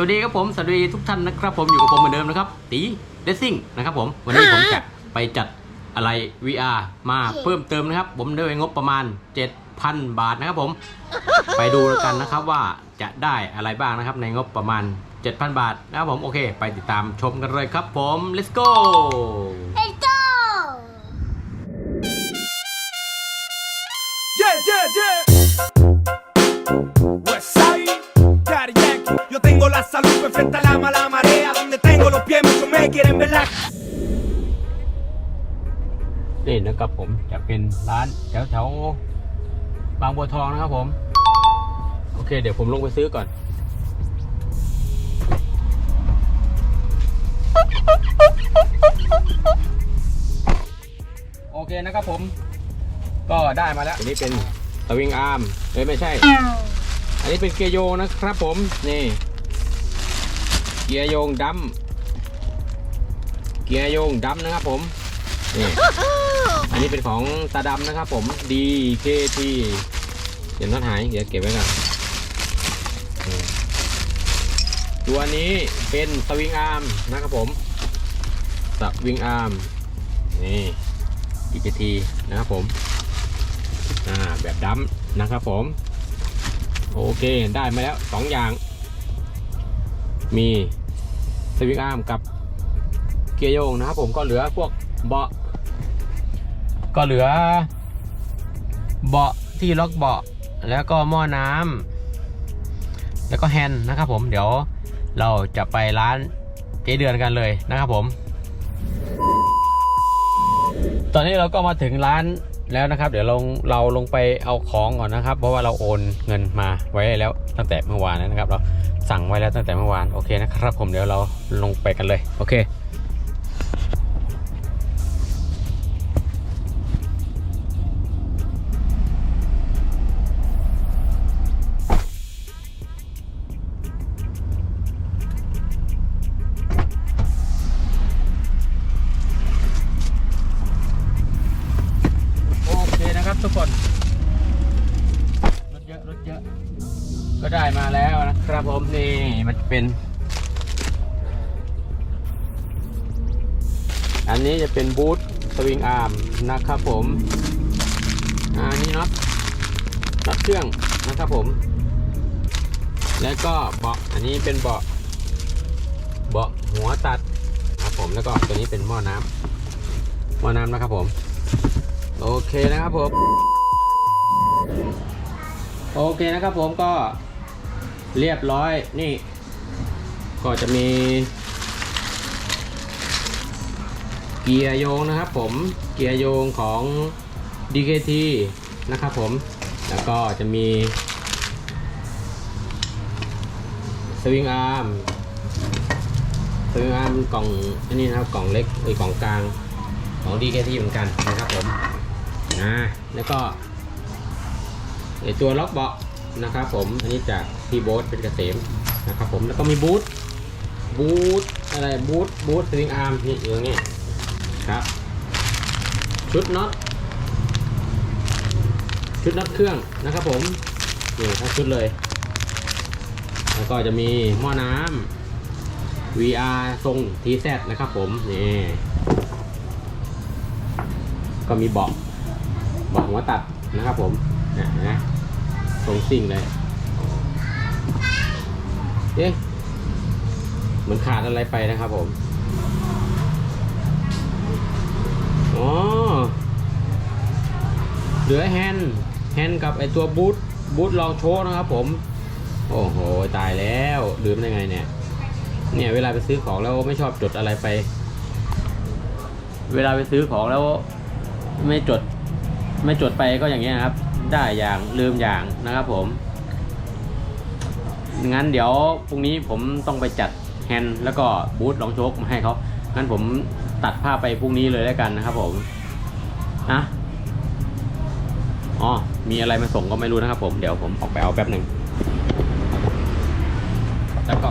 วัสดีครับผม สวัสดีทุกท่านนะครับ ผมอยู่กับผมเหมือนเดิมนะครับ ตีเดซซิ่งนะครับผม วันนี้ผมจะไปจัดอะไร VR มาเพิ่มเติมนะครับ ผมด้วยงบประมาณ 7,000 บาทนะครับผม ไปดูกันนะครับว่าจะได้อะไรบ้างนะครับ ในงบประมาณ 7,000 บาทนะครับผม โอเค ไปติดตามชมกันเลยครับผม let's go นี่นะครับผมจะเป็นร้านแถวแถวๆบางบัวทองนะครับผม โอเค เดี๋ยวผมลงไปซื้อก่อน โอเคนะครับผม ก็ได้มาแล้วอันนี้เป็นสวิงอาร์มเอ้ยไม่ใช่ อันนี้เป็นเกียร์โยงนะครับผม นี่ เกียร์โยงดำเกียร์โยงดำนะครับผม นี่อันนี้เป็นของตาดำนะครับผม DKT เดี๋ยวน็อตหาย เดี๋ยวเก็บไว้ก่อนตัวนี้เป็นสวิงอาร์มนะครับผม สวิงอาร์ม นี่ DKT นะครับผม อ่า แบบดำนะครับผม โอเค ได้มาแล้วสองอย่าง มีสวิงอาร์มกับเกียร์โยงนะครับผมก็เหลือพวก เบาะก็เหลือ เบาะที่ล็อกเบาะแล้วก็หม้อน้ำแล้วก็แฮนด์นะครับผมเดี๋ยวเราจะไปร้านเจเดือนกันเลยนะครับผม ตอนนี้เราก็มาถึงร้านแล้วนะครับ เดี๋ยวลงเราลงไปเอาของก่อนนะครับ เพราะว่าเราโอนเงินมาไว้แล้วตั้งแต่เมื่อวานนะครับ เราสั่งไว้แล้วตั้งแต่เมื่อวานโอเคนะครับผมเดี๋ยวเราลงไปกันเลยโอเค เป็น อันนี้จะเป็นบูทสวิงอาร์มนะครับผมอันนี้น็อตน็อตเครื่องนะครับผม แล้วก็เบาะอันนี้เป็นเบาะเบาะหัวตัดนะครับผมแล้วก็ตัวนี้เป็นหม้อน้ำหม้อน้ำนะครับผม โอเคนะครับผมโอเคนะครับผมก็เรียบร้อยนี่ ก็จะมีเกียร์โยงนะครับผมเกียร์โยงของ DKT นะครับผมแล้วก็จะมีสวิงอาร์มสวิงอาร์มกล่องอันนี้นะครับกล่องเล็กไอ้กล่องกลางของ DKT เหมือนกันนะครับผมนะแล้วก็ไอตัวล็อกเบาะนะครับผมอันนี้จากที่โบ๊ทเป็นเกษมนะครับผมแล้วก็มีบูท บูทอะไรบูทบูทสวิงอาร์มนี่อยู่ตรงนี้ครับ ชุดน็อตชุดน็อตเครื่องนะครับผมนี่ทั้งชุดเลย แล้วก็จะมีหม้อน้ำ VR ทรง TZ นะครับผมนี่ก็มีเบาะเบาะหัวตัดนะครับผมนะนะตรงซิ่งเลยเอ๊ะ เหมือนขาดอะไรไปนะครับผมอ๋อเหลือแฮนด์แฮนด์กับไอตัวบูทบูทลองโชว์นะครับผม โอ้โห ตายแล้วลืมได้ไงเนี่ย เนี่ยเวลาไปซื้อของแล้วไม่ชอบจดอะไรไป เวลาไปซื้อของแล้วไม่จด ไม่จดไปก็อย่างเงี้ยครับ ได้อย่างลืมอย่างนะครับผมงั้นเดี๋ยวพรุ่งนี้ผมต้องไปจัด แฮนด์แล้วก็บูทลองโชคมาให้เขางั้นผมตัดภาพไปพรุ่งนี้เลยแล้วกันนะครับผมนะอ๋อมีอะไรมาส่งก็ไม่รู้นะครับผมเดี๋ยวผมออกไปเอาแป๊บหนึ่งแล้วก็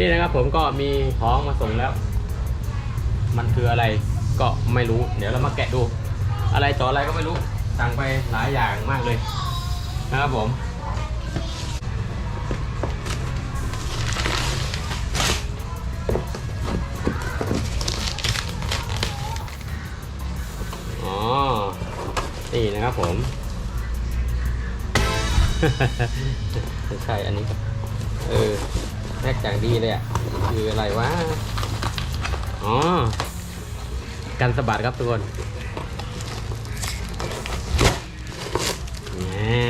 นี่นะครับผมก็มีของมาส่งแล้ว มันคืออะไรก็ไม่รู้ เดี๋ยวเรามาแกะดู อะไรต่ออะไรก็ไม่รู้ สั่งไปหลายอย่างมากเลยนะครับผม อ๋อ นี่นะครับผม ใช่ อันนี้ เออ แรกจากดีเลยอะคืออะไรวะ อ๋อ กันสะบัดครับทุกคนนี่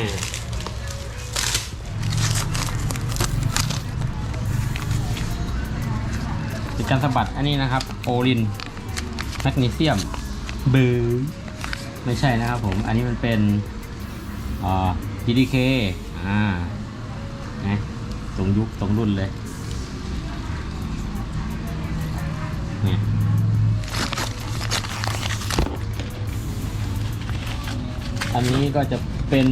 ติดกันสะบัดอันนี้นะครับ โอลินแมกนีเซียมเบอร์ไม่ใช่นะครับผม อันนี้มันเป็นอ่า PDK อ่านะ ตรงยุคตรงรุ่นเลยนี่อันนี้ก็จะเป็น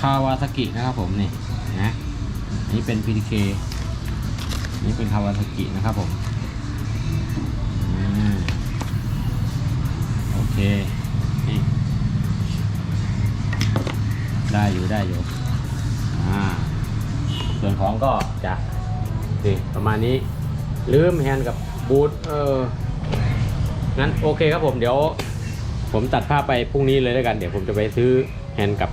คาวาซากินะครับผมนี่นะอันนี้เป็น PDK นนี้เป็นคาวาซากินะครับผม เคนี่ได้อยู่ได้อยู่อ่าส่วนของก็จะนี่ประมาณนี้ลืมแฮนด์กับบูทเอองั้นโอเคครับผมเดี๋ยว ผมตัดภาพไปพรุ่งนี้เลยแล้วกัน เดี๋ยวผมจะไปซื้อแฮนด์กับ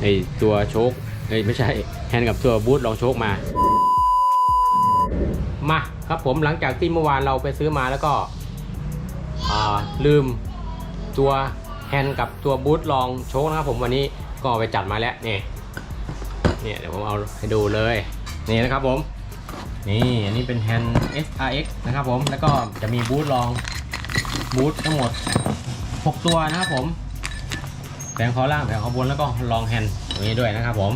ไอตัวโชคเอ้ยไม่ใช่แฮนด์กับตัวบูทลองโชคมา มาครับผมหลังจากที่เมื่อวานเราไปซื้อมาแล้วก็ลืม ตัวแฮนด์กับตัวบูทลองโชคนะครับผมวันนี้ก็ไปจัดมาแล้วนี่เนี่ยเดี๋ยวผมเอาให้ดูเลยนี่นะครับผมนี่อันนี้เป็นแฮนด์ SRX นะครับผมแล้วก็จะมีบูทลองบูททั้งหมด 6 ตัวนะครับผมแผงคอล่างแผงคอบนแล้วก็ลองแฮนด์ตรงนี้ด้วยนะครับผม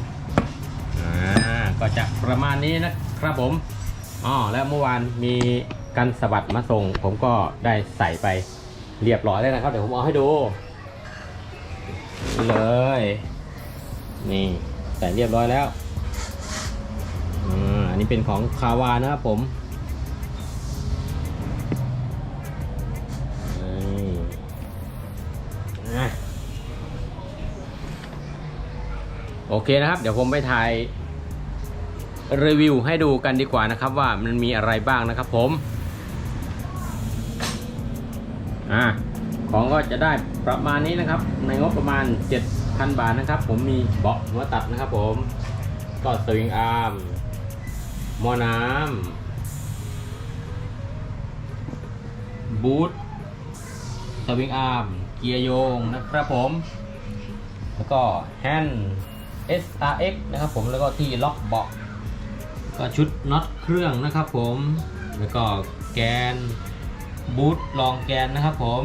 อ่าก็จะประมาณนี้นะครับผมอ๋อแล้วเมื่อวานมีกันสะบัดมาส่ง ผมก็ได้ใส่ไป เรียบร้อยแล้วนะครับ เดี๋ยวผมเอาให้ดู เลย นี่ใส่เรียบร้อยแล้วอ่าอันนี้เป็นของคาวานะครับผมโอเคนะครับ เดี๋ยวผมไปถ่ายรีวิวให้ดูกันดีกว่านะครับว่ามันมีอะไรบ้างนะครับผม อ่าของก็จะได้ประมาณนี้นะครับ ในงบประมาณ 7,000 บาทนะครับ ผมมีเบาะหัวตัดนะครับผมก็สวิงอาร์มมอน้ำบูทสวิงอาร์มเกียร์โยงนะครับผม แล้วก็แฮนด์ SRX นะครับผมแล้วก็ที่ล็อกเบาะก็ชุดน็อตเครื่องนะครับผม แล้วก็แกน บูทลองแกนนะครับผม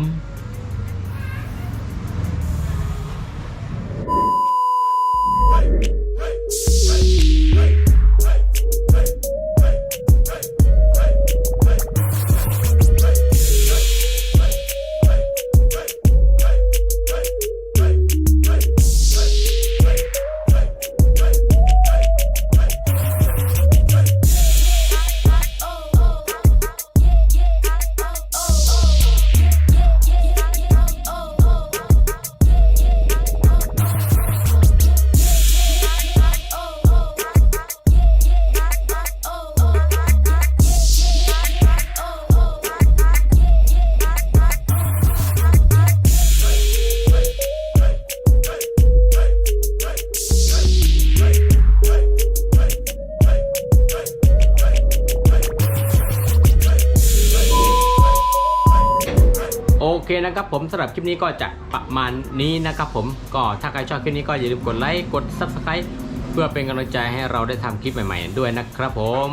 นะครับผมสำหรับคลิปนี้ก็จะประมาณนี้นะครับผมก็ถ้าใครชอบคลิปนี้ก็อย่าลืมกดไลค์กด Subscribe เพื่อเป็นกำลังใจให้เราได้ทำคลิปใหม่ ๆ ด้วยนะครับผม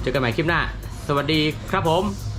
เจอกันใหม่คลิปหน้า สวัสดีครับผม